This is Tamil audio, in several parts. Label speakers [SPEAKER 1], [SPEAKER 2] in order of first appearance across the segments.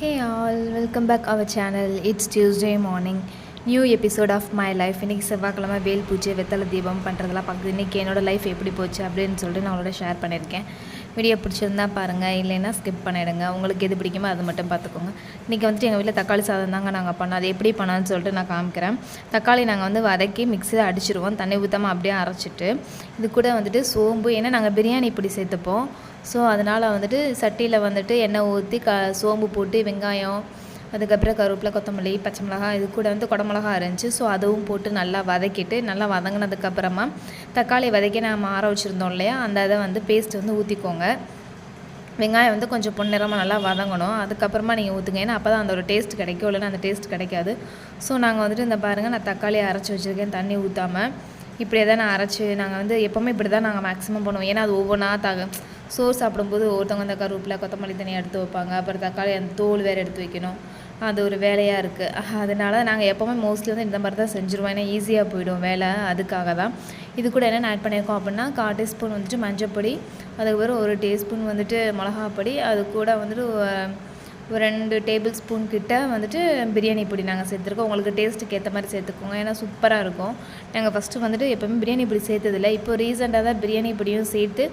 [SPEAKER 1] Hey all welcome back our channel it's Tuesday morning new episode of my life இன்றைக்கி செவ்வாய்க்கிழமை வேல் பூஜை வெத்தலை தீபம் பண்ணுறதெல்லாம் பார்க்குது இன்றைக்கி என்னோடய லைஃப் எப்படி போச்சு அப்படின்னு சொல்லிட்டு நான் அவங்களோட ஷேர் பண்ணியிருக்கேன். வீடியோ பிடிச்சிருந்தா பாருங்கள் இல்லைன்னா ஸ்கிப் பண்ணிவிடுங்க உங்களுக்கு எது பிடிக்குமோ அது மட்டும் பார்த்துக்கோங்க. இன்றைக்கி வந்துட்டு எங்கள் வீட்டில் தக்காளி சாதம் தாங்க நாங்கள் பண்ணோம். அது எப்படி பண்ணான்னு சொல்லிட்டு நான் காமிக்கிறேன். தக்காளி நாங்கள் வந்து வதக்கி மிக்சியில் அடிச்சிருவோம். தண்ணி ஊற்றாமல் அப்படியே அரைச்சிட்டு இது கூட வந்துட்டு சோம்பு ஏன்னா நாங்கள் பிரியாணி இப்படி சேர்த்துப்போம். ஸோ அதனால் வந்துட்டு சட்டியில் வந்துட்டு எண்ணெய் ஊற்றி க சோம்பு போட்டு வெங்காயம் அதுக்கப்புறம் கருவேப்பிலை கொத்தமல்லி பச்சை மிளகாய் இது கூட வந்து குடமிளகா இருந்துச்சு ஸோ அதுவும் போட்டு நல்லா வதக்கிட்டு நல்லா வதங்கினதுக்கப்புறமா தக்காளி வதக்கி நம்ம ஆற வச்சுருந்தோம் இல்லையா? அந்த இதை வந்து பேஸ்ட் வந்து ஊற்றிக்கோங்க வெங்காயம் வந்து கொஞ்சம் பொன்னிறமாக நல்லா வதங்கணும். அதுக்கப்புறமா நீங்கள் ஊற்றுங்க ஏன்னா அப்போ தான் அந்த ஒரு டேஸ்ட் கிடைக்கும். இல்லைன்னா அந்த டேஸ்ட் கிடைக்காது. ஸோ நாங்கள் வந்துட்டு இந்த பாருங்கள் நான் தக்காளி அரைச்சி வச்சுருக்கேன். தண்ணி ஊற்றாமல் இப்படியே தான் நான் அரைச்சி நாங்கள் வந்து எப்போவுமே இப்படி தான் நாங்கள் மேக்ஸிமம் பண்ணுவோம். ஏன்னா அது ஒவ்வொன்றா தக சோறு சாப்பிடும்போது ஒருத்தவங்க அந்த கருவேப்பிலை கொத்தமல்லி தனியாக எடுத்து வைப்பாங்க. அப்புறம் தக்காளி அந்த தோல் வேறு எடுத்து வைக்கணும். அது ஒரு வேலையாக இருக்குது அதனால் நாங்கள் எப்போவுமே மோஸ்ட்லி வந்து இந்த மாதிரி தான் செஞ்சுருவோம். ஏன்னா ஈஸியாக போயிடும் வேலை அதுக்காக தான். இது கூட என்னென்ன ஆட் பண்ணியிருக்கோம் அப்படின்னா கால் டீஸ்பூன் வந்துட்டு மஞ்சப்பொடி அதுக்கப்புறம் ஒரு டீஸ்பூன் வந்துட்டு மிளகாப்பொடி அது கூட வந்துட்டு ஒரு ரெண்டு டேபிள் ஸ்பூன் கிட்ட வந்துட்டு பிரியாணி பொடி நாங்கள் சேர்த்துருக்கோம். உங்களுக்கு டேஸ்ட்டுக்கு ஏற்ற மாதிரி சேர்த்துக்கோங்க. ஏன்னா சூப்பராக இருக்கும். நாங்கள் ஃபஸ்ட்டு வந்துட்டு எப்போவுமே பிரியாணி பொடி சேர்த்ததில்லை. இப்போ ரீசெண்டாக தான் பிரியாணி பொடியும் சேர்த்து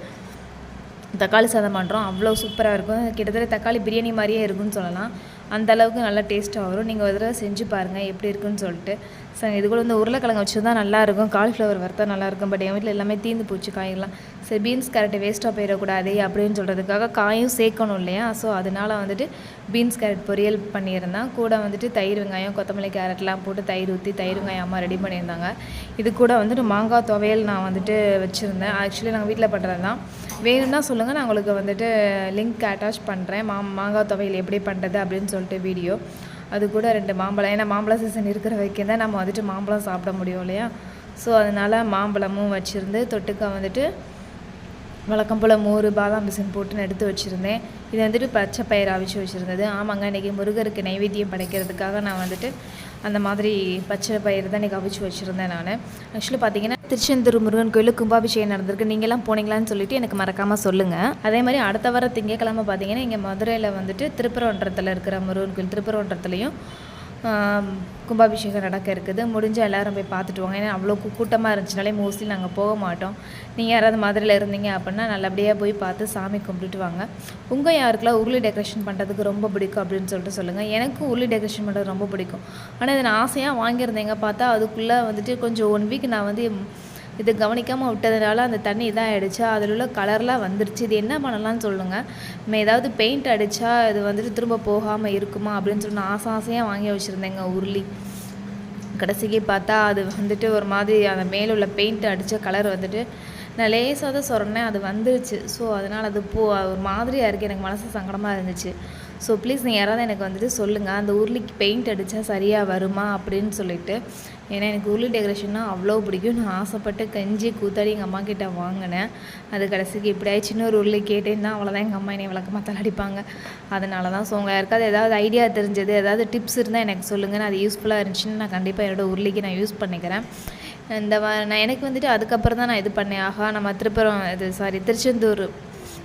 [SPEAKER 1] தக்காளி சாதம் பண்ணுறோம் அவ்வளோ சூப்பராக இருக்கும். கிட்டத்தட்ட தக்காளி பிரியாணி மாதிரியே இருக்குன்னு சொல்லலாம். அந்த அளவுக்கு நல்லா டேஸ்ட்டாக வரும். நீங்கள் ஒரு தடவை செஞ்சு பாருங்கள் எப்படி இருக்குன்னு சொல்லிட்டு. ஸோ இது கூட வந்து உருளைக்கிழங்கு வச்சுருந்தா நல்லாயிருக்கும் காலிஃப்ளவர் வறுத்தா நல்லாயிருக்கும் பட் என் வீட்டில் எல்லாமே தீந்து போச்சு காயெல்லாம் சரி பீன்ஸ் கேரட்டு வேஸ்ட்டாக போயிடக்கூடாது அப்படின்னு சொல்கிறதுக்காக காயும் சேர்க்கணும் இல்லையா? ஸோ அதனால் வந்துட்டு பீன்ஸ் கேரட் பொரியல் பண்ணியிருந்தேன். கூட வந்துட்டு தயிர் வெங்காயம் கொத்தமல்லி கேரட்லாம் போட்டு தயிர் ஊற்றி தயிர் வெங்காயம் அம்மா ரெடி பண்ணியிருந்தாங்க. இது கூட வந்துட்டு மாங்காய் துவையல் நான் வந்துட்டு வச்சுருந்தேன். ஆக்சுவலி நாங்கள் வீட்டில் பண்ணுறது தான். வேணும்னா சொல்லுங்கள் நான் உங்களுக்கு வந்துட்டு லிங்க் அட்டாச் பண்ணுறேன் மா மாங்காய் துவையல் எப்படி பண்ணுறது அப்படின்னு சொல்லிட்டு வீடியோ அது கூட ரெண்டு மாம்பழம். ஏன்னா மாம்பழம் சீசன் இருக்கிற வரைக்கும் தான் நம்ம வந்துட்டு மாம்பழம் சாப்பிட முடியும் இல்லையா? ஸோ அதனால் மாம்பழமும் வச்சுருந்து தொட்டுக்க வந்துட்டு வழக்கம் போல் மோர் பாதாம் பிசின் போட்டு எடுத்து வச்சுருந்தேன். இது வந்துட்டு பச்சை பயிர் அவிச்சு வச்சுருந்தது. ஆமாங்க இன்றைக்கி முருகருக்கு நைவேத்தியம் படைக்கிறதுக்காக நான் வந்துட்டு அந்த மாதிரி பச்சை பயிர் தான் இன்றைக்கி அவிச்சு வச்சுருந்தேன் நான். ஆக்சுவலி பார்த்தீங்கன்னா திருச்செந்தூர் முருகன் கோயிலில் கும்பாபிஷேகம் நடந்திருக்கு. நீங்களாம் போனீங்களான்னு சொல்லிட்டு எனக்கு மறக்காமல் சொல்லுங்கள் அதே மாதிரி அடுத்த வாரம் திங்கக்கிழமை பார்த்தீங்கன்னா இங்கே மதுரையில் வந்துட்டு திருப்பரவன்றத்தில் இருக்கிற முருகன் கோயில் திருப்பரவன்றத்துலையும் கும்பாபிஷேகம் நடக்க இருக்குது. முடிஞ்சால் எல்லோரும் போய் பார்த்துட்டு வாங்க. ஏன்னா அவ்வளோ கூட்டமாக இருந்துச்சுனாலே மோஸ்ட்லி நாங்கள் போக மாட்டோம். நீங்கள் யாராவது மதுரையில் இருந்தீங்க அப்படின்னா நல்லபடியாக போய் பார்த்து சாமி கும்பிட்டுட்டு வாங்க. உங்கள் யாருக்கெல்லாம் உருளி டெக்கரேஷன் பண்ணுறதுக்கு ரொம்ப பிடிக்கும் அப்படின்னு சொல்லிட்டு சொல்லுங்கள் எனக்கும் உருளி டெக்கரேஷன் பண்ணுறது ரொம்ப பிடிக்கும். ஆனால் இதை நான் ஆசையாக வாங்கியிருந்தேங்க பார்த்தா அதுக்குள்ளே வந்துட்டு கொஞ்சம் ஒன் வீக் நான் வந்து இது கவனிக்காமல் விட்டதுனால அந்த தண்ணி இதாக ஆகிடுச்சா அதில் உள்ள கலர்லாம் வந்துருச்சு. இது என்ன பண்ணலாம்னு சொல்லுங்கள் நம்ம ஏதாவது பெயிண்ட் அடித்தா இது வந்துட்டு திரும்ப போகாமல் இருக்குமா அப்படின்னு சொல்லி நான் ஆசை ஆசையாக வாங்கி வச்சுருந்தேங்க உருளி. கடைசிக்கு பார்த்தா அது வந்துட்டு ஒரு மாதிரி அந்த மேலே உள்ள பெயிண்ட் அடித்த கலர் வந்துட்டு நான் லேசாக தான் சொன்னேன் அது வந்துருச்சு. ஸோ அதனால் அது போ ஒரு மாதிரியாக இருக்குது எனக்கு மனசு சங்கடமாக இருந்துச்சு. ஸோ ப்ளீஸ் நீங்கள் யாராவது எனக்கு வந்துட்டு சொல்லுங்கள் அந்த உருளிக்கு பெயிண்ட் அடித்தா சரியாக வருமா அப்படின்னு சொல்லிட்டு. ஏன்னா எனக்கு உருளி டெக்கரேஷன்னா அவ்வளோ பிடிக்கும். நான் ஆசைப்பட்டு கஞ்சி கூத்தாடி எங்கள் அம்மா கிட்டே வாங்கினேன். அது கடைசிக்கு இப்படி ஆயிடுச்சு. இன்னொரு உருளி கேட்டேன்னா அவ்வளோதான் எங்கள் அம்மா என்னை விளக்கமாக தள்ளாடிப்பாங்க. அதனால தான் ஸோ உங்கள் யாருக்காவது ஏதாவது ஐடியா தெரிஞ்சது ஏதாவது டிப்ஸ் இருந்தால் எனக்கு சொல்லுங்கள் நான் அது யூஸ்ஃபுல்லாக இருந்துச்சுன்னு நான் கண்டிப்பாக என்னோடய உருளிக்கு நான் யூஸ் பண்ணிக்கிறேன். இந்த நான் எனக்கு வந்துட்டு அதுக்கப்புறம் தான் நான் இது பண்ணேன். ஆஹா நம்ம திருப்பரம் இது சாரி திருச்செந்தூர்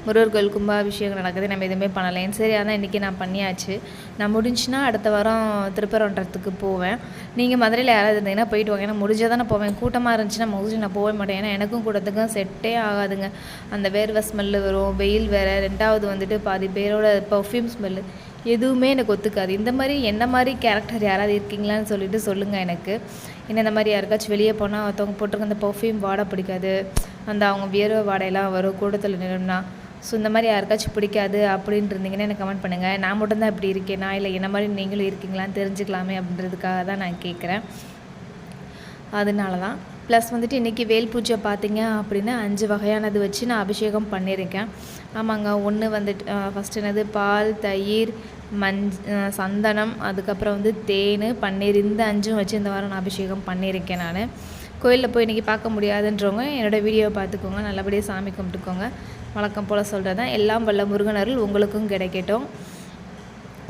[SPEAKER 1] முருகர் கோயில் கும்பாபிஷேகம் நடக்குது நம்ம எதுவுமே பண்ணலைன்னு. சரி அதான் இன்றைக்கி நான் பண்ணியாச்சு. நான் முடிஞ்சுன்னா அடுத்த வாரம் திருப்பரன்றத்துக்கு போவேன். நீங்கள் மதுரையில் யாராவது இருந்தீங்கன்னா போயிட்டு வாங்க. ஏன்னா முடிஞ்சால் தான் போவேன். கூட்டமாக இருந்துச்சுன்னா மோஸ்ட்லி நான் போக மாட்டேன். ஏன்னா எனக்கும் கூட்டத்துக்கும் செட்டே ஆகாதுங்க. அந்த வேர்வை ஸ்மெல்லு வரும் வெயில் வேறு. ரெண்டாவது வந்துட்டு பாதி பேரோட பர்ஃப்யூம் ஸ்மெல்லு எதுவுமே எனக்கு ஒத்துக்காது. இந்த மாதிரி என்ன மாதிரி கேரக்டர் யாராவது இருக்கீங்களான்னு சொல்லிட்டு சொல்லுங்கள் எனக்கு. என்ன இந்த மாதிரி யாருக்காச்சும் வெளியே போனால் ஒருத்தவங்க போட்டிருக்க அந்த பர்ஃப்யூம் வாடை பிடிக்காது. அந்த அவங்க வியர்வை வாடையெல்லாம் வரும் கூட்டத்தில் நின்றுனா ஸோ இந்த மாதிரி யாருக்காச்சும் பிடிக்காது அப்படின்ட்டு இருந்தீங்கன்னா எனக்கு கமெண்ட் பண்ணுங்கள் நான் மட்டும்தான் இப்படி இருக்கேனா? இல்லை என்ன மாதிரி நீங்களும் இருக்கீங்களான்னு தெரிஞ்சுக்கலாமே அப்படின்றதுக்காக தான் நான் கேட்குறேன். அதனால தான் ப்ளஸ் வந்துட்டு இன்றைக்கி வேல் பூஜை பார்த்தீங்க அப்படின்னா அஞ்சு வகையானது வச்சு நான் அபிஷேகம் பண்ணியிருக்கேன். ஆமாங்க ஒன்று வந்துட்டு ஃபஸ்ட்டு என்னது? பால் தயிர் மஞ்ச் சந்தனம் அதுக்கப்புறம் வந்து தேன் பன்னீர். இந்த அஞ்சும் வச்சு இந்த வாரம் நான் அபிஷேகம் பண்ணியிருக்கேன் நான். கோயிலில் போய் இன்றைக்கி பார்க்க முடியாதுன்றவங்க என்னோடய வீடியோவை பார்த்துக்கோங்க. நல்லபடியாக சாமி கும்பிட்டுக்கோங்க. வழக்கம் போல் சொல்கிறது தான் எல்லாம் வல்ல முருகனருள் உங்களுக்கும் கிடைக்கட்டும்.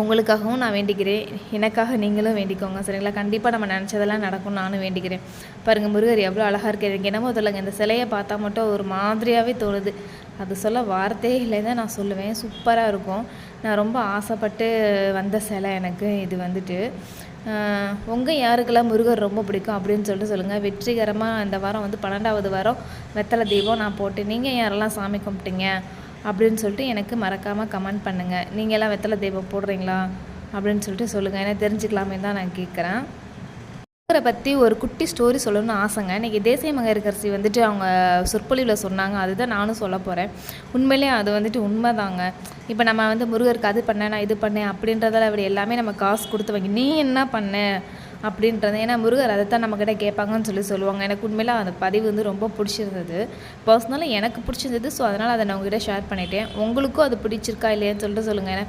[SPEAKER 1] உங்களுக்காகவும் நான் வேண்டிக்கிறேன். எனக்காக நீங்களும் வேண்டிக்கோங்க. சரிங்களா? கண்டிப்பாக நம்ம நினச்சதெல்லாம் நடக்கும் நானும் வேண்டிக்கிறேன். பாருங்கள் முருகர் எவ்வளோ அழகாக இருக்குது எனக்கு என்னமோ சொல்லுங்க இந்த சிலையை பார்த்தா மட்டும் ஒரு மாதிரியாகவே தோணுது. அது சொல்ல வார்த்தையே இல்லை தான் நான் சொல்லுவேன். சூப்பராக இருக்கும். நான் ரொம்ப ஆசைப்பட்டு வந்த சிலை எனக்கு. இது வந்துட்டு உங்கள் யாருக்கெல்லாம் முருகர் ரொம்ப பிடிக்கும் அப்படின்னு சொல்லிட்டு சொல்லுங்கள் வெற்றிகரமாக இந்த வாரம் வந்து பன்னெண்டாவது வாரம் வெத்தலை தீபம் நான் போட்டு நீங்கள் யாரெல்லாம் சாமி கும்பிட்டீங்க அப்படின்னு சொல்லிட்டு எனக்கு மறக்காமல் கமெண்ட் பண்ணுங்கள் நீங்கள் எல்லாம் வெத்தலை தீபம் போடுறீங்களா அப்படின்னு சொல்லிட்டு சொல்லுங்கள் ஏன்னா தெரிஞ்சுக்கலாமே தான் நான் கேட்குறேன் முருகரை பற்றி ஒரு குட்டி ஸ்டோரி சொல்லணும்னு ஆசைங்க. இன்றைக்கி தேசிய மகரிகரசி வந்துட்டு அவங்க சொற்பொழிவில் சொன்னாங்க. அதுதான் நானும் சொல்ல போகிறேன் உண்மையிலே அது வந்துட்டு உண்மைதாங்க. இப்போ நம்ம வந்து முருகருக்கு அது பண்ணேன் நான் இது பண்ணேன் அப்படின்றதால அப்படி எல்லாமே நம்ம காசு கொடுத்து வாங்கி நீ என்ன பண்ண அப்படின்றது. ஏன்னா முருகர் அதை தான் நம்மக்கிட்ட கேட்பாங்கன்னு சொல்லி சொல்லுவாங்க. எனக்கு உண்மையில அந்த பதிவு வந்து ரொம்ப பிடிச்சிருந்தது. பர்சனலாக எனக்கு பிடிச்சிருந்தது. ஸோ அதனால் அதை நான் உங்ககிட்ட ஷேர் பண்ணிட்டேன். உங்களுக்கும் அது பிடிச்சிருக்கா இல்லையான்னு சொல்லிட்டு சொல்லுங்கள் ஏன்னா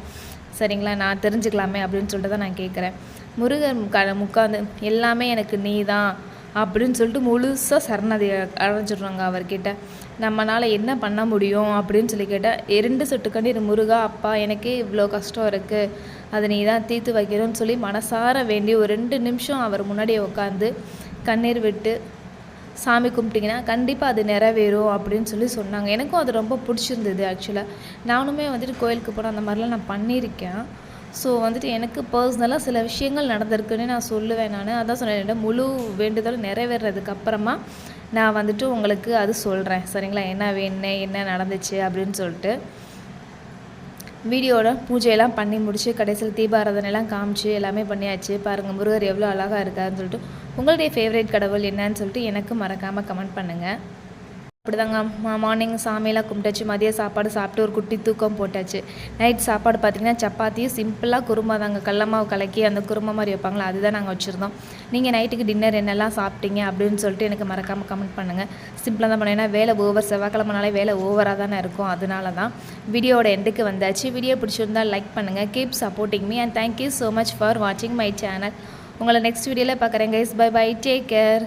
[SPEAKER 1] சரிங்களா நான் தெரிஞ்சுக்கலாமே அப்படின்னு சொல்லிட்டு தான் நான் கேட்குறேன் முருகன் க உட்காந்து எல்லாமே எனக்கு நீ தான் அப்படின்னு சொல்லிட்டு முழுசாக சரணதி அடைஞ்சிடுறாங்க அவர்கிட்ட. நம்மளால் என்ன பண்ண முடியும் அப்படின்னு சொல்லி கேட்டால் இரண்டு சொட்டு கண்ணீர் முருகா அப்பா எனக்கே இவ்வளோ கஷ்டம் இருக்குது அதை நீ தான் தீர்த்து வைக்கணும்னு சொல்லி மனசார வேண்டி ஒரு ரெண்டு நிமிஷம் அவர் முன்னாடியே உட்காந்து கண்ணீர் விட்டு சாமி கும்பிட்டிங்கன்னா கண்டிப்பாக அது நிறைவேறும் அப்படின்னு சொல்லி சொன்னாங்க. எனக்கும் அது ரொம்ப பிடிச்சிருந்தது ஆக்சுவலாக நானுமே வந்துட்டு கோயிலுக்கு போனால் அந்த மாதிரிலாம் நான் பண்ணியிருக்கேன். ஸோ வந்துட்டு எனக்கு பர்சனலாக சில விஷயங்கள் நடந்திருக்குன்னு நான் சொல்லுவேன் நான். அதான் சொன்னேன் முழு வேண்டுதல் நிறைவேறதுக்கு அப்புறமா நான் வந்துட்டு உங்களுக்கு அது சொல்கிறேன் சரிங்களா? என்ன வேணும் என்ன நடந்துச்சு அப்படின்னு சொல்லிட்டு. வீடியோட பூஜையெல்லாம் பண்ணி முடிச்சு கடைசியில் தீபாராதனைலாம் காமிச்சு எல்லாமே பண்ணியாச்சு. பாருங்கள் முருகர் எவ்வளோ அழகாக இருக்காருன்னு சொல்லிட்டு. உங்களுடைய ஃபேவரேட் கடவுள் என்னன்னு சொல்லிட்டு எனக்கு மறக்காமல் கமெண்ட் பண்ணுங்கள் அப்படிதாங்க. மார்னிங் சாமியெல்லாம் கும்பிட்டாச்சு. மதிய சாப்பாடு சாப்பிட்டு ஒரு குட்டி தூக்கம் போட்டாச்சு. நைட் சாப்பாடு பார்த்திங்கன்னா சப்பாத்தியும் சிம்பிளாக குருமா தாங்க. கடல மாவு கலக்கி அந்த குருமா மாதிரி வைப்பாங்களா அதுதான் நாங்கள் வச்சுருந்தோம். நீங்கள் நைட்டுக்கு டின்னர் என்னெல்லாம் சாப்பிட்டீங்க அப்படின்னு சொல்லிட்டு எனக்கு மறக்காமல் கமெண்ட் பண்ணுங்கள் சிம்பிளாக தான் பண்ணேன் ஏன்னா வேலை ஓவர் செவ்வாய்க்கிழமனாலே வேலை ஓவராக தானே இருக்கும். அதனால தான் வீடியோட எண்டுக்கு வந்தாச்சு. வீடியோ பிடிச்சிருந்தால் லைக் பண்ணுங்கள் keep supporting me and thank you so much for வாட்சிங் மை சேனல் உங்களை நெக்ஸ்ட் வீடியோவில் பார்க்குறேன் guys bye bye take care